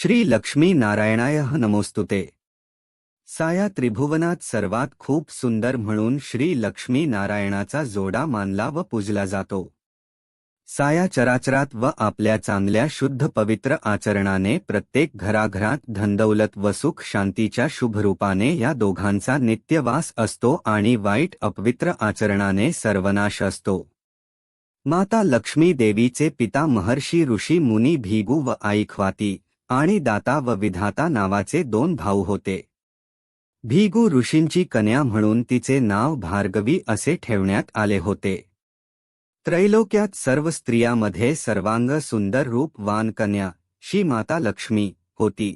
श्री लक्ष्मी नारायणाय नमोस्तुते. साया त्रिभुवनात सर्वात खूप सुंदर म्हणून श्री लक्ष्मी नारायणाचा जोडा मानला व पूजला जातो. साया चराचरात व आपल्या चांगल्या शुद्ध पवित्र आचरणाने प्रत्येक घराघरात धनदौलत व सुख शांतीच्या शुभरूपाने या दोघांचा नित्यवास असतो आणि वाईट अपवित्र आचरणाने सर्वनाश असतो. माता लक्ष्मी देवीचे पिता महर्षी ऋषी मुनी भिगू व आई ख्वाती आणि दाता व विधाता नावाचे दोन भाऊ होते. भिगू ऋषींची कन्या म्हणून तिचे नाव भार्गवी असे ठेवण्यात आले होते. त्रैलोक्यात सर्व स्त्रियामध्ये सर्वांग सुंदर रूपवान कन्या शी माता लक्ष्मी होती.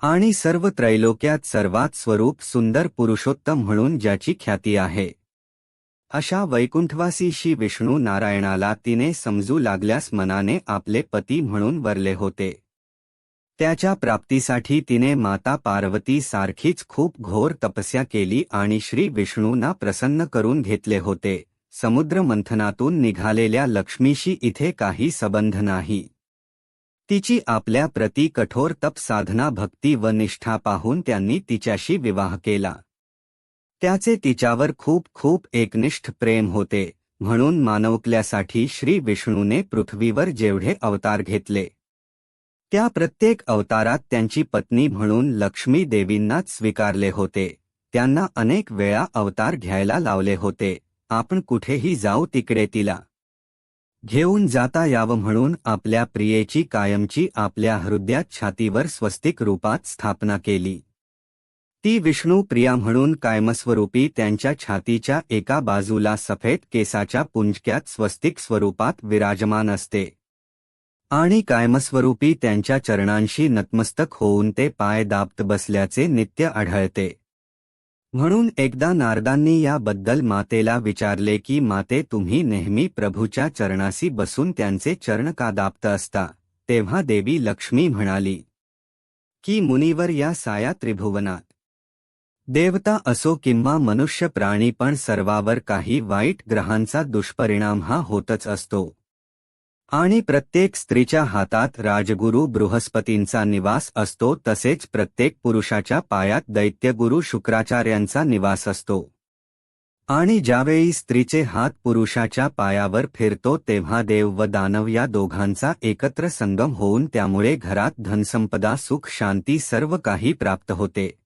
आणि सर्व त्रैलोक्यात सर्वात स्वरूप सुंदर पुरुषोत्तम म्हणून ज्याची ख्याती आहे. अशा वैकुंठवासी श्री विष्णू नारायणाला तिने समजू लागल्यास मनाने आपले पती म्हणून वरले होते. त्याच्या प्राप्तीसाठी तिने माता पार्वती सारखीच खूप घोर तपस्या केली आणि श्री विष्णूंना प्रसन्न करून घेतले होते. समुद्र मंथनातून निघालेल्या लक्ष्मीशी इथे काही संबंध नाही. तिची आपल्या प्रती कठोर तप साधना भक्ती व निष्ठा पाहून त्यांनी तिच्याशी विवाह केला. त्याचे तिच्यावर खूप खूप एकनिष्ठ प्रेम होते. म्हणून मानवकल्यासाठी श्री विष्णूने पृथ्वीवर जेवढे अवतार घेतले त्या प्रत्येक अवतारात त्यांची पत्नी म्हणून लक्ष्मी देवींनाच स्वीकारले होते. त्यांना अनेक वेळा अवतार घ्यायला लावले होते. आपण कुठेही जाऊ तिकडे तिला. घेऊन जाता यावं म्हणून आपल्या प्रियेची कायमची आपल्या हृदयात छातीवर स्वस्तिक रूपात स्थापना केली. ती विष्णू प्रिया म्हणून कायमस्वरूपी त्यांच्या छातीच्या एका बाजूला सफेद केसाच्या पुंजक्यात स्वस्तिक स्वरूपात विराजमान असते. आणि कायमस्वरूपी त्यांच्या चरणांशी नतमस्तक होऊन ते पाय दाबत बसल्याचे नित्य आढळते. म्हणून एकदा नारदांनी याबद्दल मातेला विचारले की माते तुम्ही नेहमी प्रभूच्या चरणाशी बसून त्यांचे चरण का दाबत असता? तेव्हा देवी लक्ष्मी म्हणाली की मुनीवर या साया त्रिभुवनात. देवता असो किंवा मनुष्य प्राणी पण सर्वावर काही वाईट ग्रहांचा दुष्परिणाम हा होतच असतो. आणि प्रत्येक स्त्रीच्या हातात राजगुरू बृहस्पतींचा निवास असतो तसेच प्रत्येक पुरुषाच्या पायात दैत्यगुरू शुक्राचार्यांचा निवास असतो. आणि ज्यावेळी स्त्रीचे हात पुरुषाच्या पायावर फिरतो तेव्हा देव व दानव या दोघांचा एकत्र संगम होऊन त्यामुळे घरात धनसंपदा सुख शांती सर्व काही प्राप्त होते.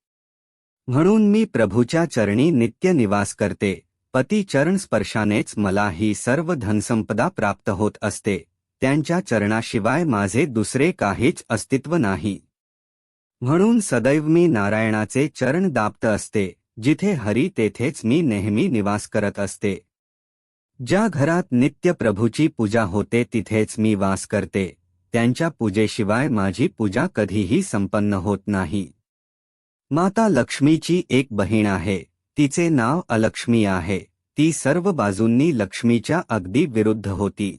म्हणून मी प्रभूच्या चरणी नित्य निवास करते. पती चरण स्पर्शानेच मला ही सर्व धनसंपदा प्राप्त होत असते. त्यांच्या चरणाशिवाय माझे दुसरे काहीच अस्तित्व नाही. म्हणून सदैव मी नारायणाचे चरण दाप्त असते जिथे हरी तेथेच मी नेहमी निवास करत असते. ज्या घरात नित्य प्रभूची पूजा होते तिथेच मी वास करते त्यांच्या पूजेशिवाय माझी पूजा कधीही संपन्न होत नाही. माता लक्ष्मीची एक बहीण आहे तिचे नाव अलक्ष्मी आहे ती सर्व बाजूंनी लक्ष्मीच्या अगदी विरुद्ध होती.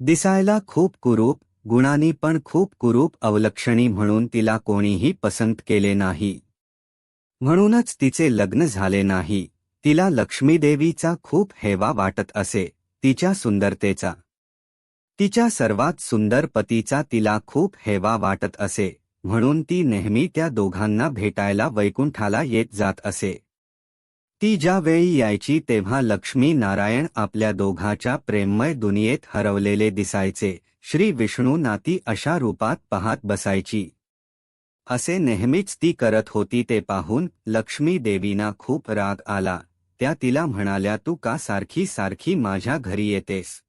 दिसायला खूप कुरूप गुणांनी पण खूप कुरूप अवलक्षणी म्हणून तिला कोणीही पसंत केले नाही. म्हणूनच तिचे लग्न झाले नाही. तिला लक्ष्मीदेवीचा खूप हेवा वाटत असे तिच्या सुंदरतेचा. तिच्या सर्वात सुंदर पतीचा तिला खूप हेवा वाटत असे म्हणून ती नेहमी त्या दोघांना भेटायला वैकुंठाला येत जात असे. ती ज्यावेळी यायची तेव्हा लक्ष्मी नारायण आपल्या दोघाच्या प्रेममय दुनियेत हरवलेले दिसायचे. श्री विष्णू नाती अशा रूपात पाहत बसायची. असे नेहमीच ती करत होती ते पाहून लक्ष्मी देवीना खूप राग आला. त्या तिला म्हणाल्या तू का सारखी सारखी माझ्या घरी येतेस?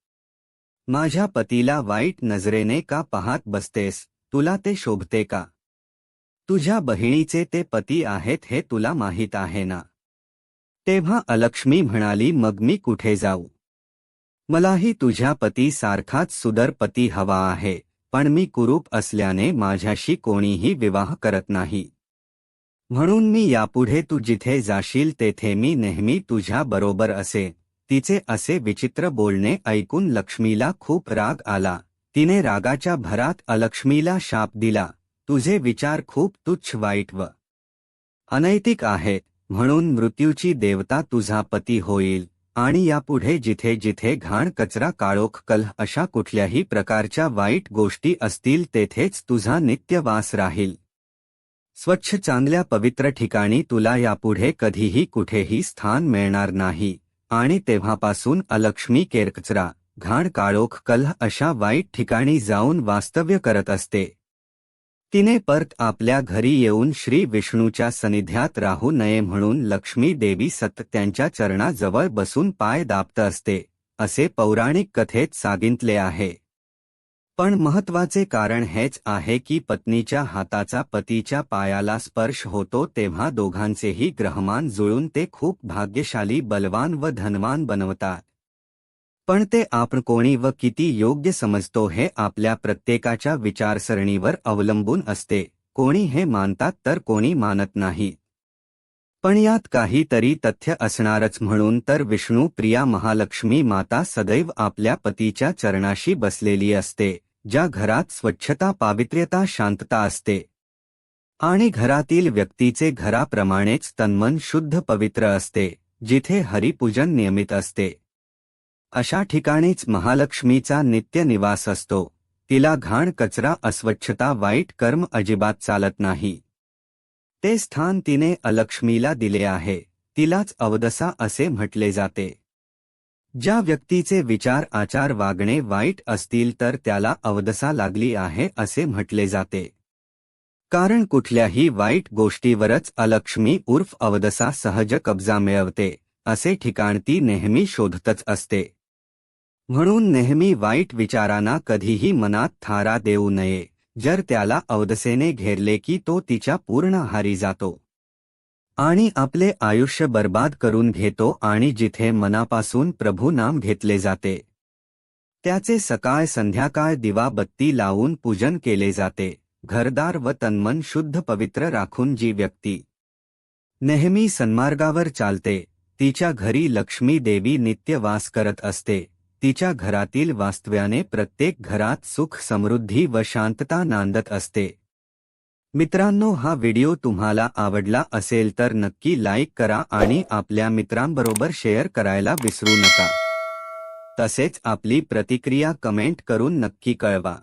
माझ्या पतीला वाईट नजरेने का पाहत बसतेस? तुला ते शोभते का? तुझ्या बहिणीचे ते पती आहेत हे तुला माहीत आहे ना? तेव्हा अलक्ष्मी म्हणाली मग मी कुठे जाऊ? मलाही तुझ्या पती सारखाच सुदर पती हवा आहे पण मी कुरूप असल्याने माझ्याशी कोणीही विवाह करत नाही. म्हणून मी यापुढे तू जिथे जाशील तेथे मी नेहमी तुझ्या बरोबर असे तिचे असे विचित्र बोलणे ऐकून लक्ष्मीला खूप राग आला. तिने रागाच्या भरात अलक्ष्मीला शाप दिला. तुझे विचार खूप तुच्छ वाईट व अनैतिक आहेत. म्हणून मृत्यूची देवता तुझा पती होईल. आणि यापुढे जिथे जिथे घाण कचरा काळोख कलह अशा कुठल्याही प्रकारच्या वाईट गोष्टी असतील तेथेच तुझा नित्यवास राहील. स्वच्छ चांगल्या पवित्र ठिकाणी तुला यापुढे कधीही कुठेही स्थान मिळणार नाही. आणि तेव्हापासून अलक्ष्मी केरकचरा घाण काळोख कल अशा वाईट ठिकाणी जाऊन वास्तव्य करत असते. तिने परत आपल्या घरी येऊन श्री विष्णूच्या सनिध्यात राहू नये म्हणून लक्ष्मी देवी सत त्यांच्या चरणाजवळ बसून पाय दाबत असते असे पौराणिक कथेत सांगितले आहे. पण महत्त्वाचे कारण हेच आहे की पत्नीच्या हाताचा पतीच्या पायाला स्पर्श होतो तेव्हा दोघांचेही ग्रहमान जुळून ते खूप भाग्यशाली बलवान व धनवान बनवतात. पण ते आपण कोणी व किती योग्य समजतो हे आपल्या प्रत्येकाच्या विचारसरणीवर अवलंबून असते. कोणी हे मानतात तर कोणी मानत नाही. पण यात काहीतरी तथ्य असणारच म्हणून तर विष्णू प्रिया महालक्ष्मी माता सदैव आपल्या पतीच्या चरणाशी बसलेली असते ज्या घरात स्वच्छता पावित्र्यता शांतता असते. आणि घरातील व्यक्तीचे घराप्रमाणेच तन्मन शुद्ध पवित्र असते जिथे हरिपूजन नियमित असते. अशा ठिकाणीच महालक्ष्मीचा नित्य निवास असतो. तिला घाण कचरा अस्वच्छता वाईट कर्म अजिबात चालत नाही. ते स्थान तिने अलक्ष्मीला दिले आहे. तिलाच अवदसा असे म्हटले जाते. ज्या व्यक्तीचे विचार आचार वागणे वाईट असतील तर त्याला अवदसा लागली आहे असे म्हटले जाते. कारण कुठल्याही वाईट गोष्टीवरच अलक्ष्मी उर्फ अवदसा सहज कब्जा मिळवते असे ठिकाण ती नेहमी शोधतच असते. म्हणून नेहमी वाईट विचारांना कधीही मनात थारा देऊ नये. जर त्याला अवदसेने घेरले की तो तिच्या पूर्ण हारी जातो. आणि आपले आयुष्य बर्बाद करून घेतो आणि जिथे मनापासून प्रभू नाम घेतले जाते. त्याचे सकाळ संध्याकाळ दिवा बत्ती लावून पूजन केले जाते. घरदार व तन्मन शुद्ध पवित्र राखून जी व्यक्ती नेहमी सन्मार्गावर चालते तिच्या घरी लक्ष्मी देवी नित्य वास करत असते. तिच्या घरातील वास्तव्याने प्रत्येक घरात सुख समृद्धी व शांतता नांदत असते. मित्रांनो हा व्हिडिओ तुम्हाला आवडला असेल तर नक्की लाईक करा आणि आपल्या मित्रांबरोबर शेअर करायला विसरू नका. तसेच आपली प्रतिक्रिया कमेंट करून नक्की कळवा.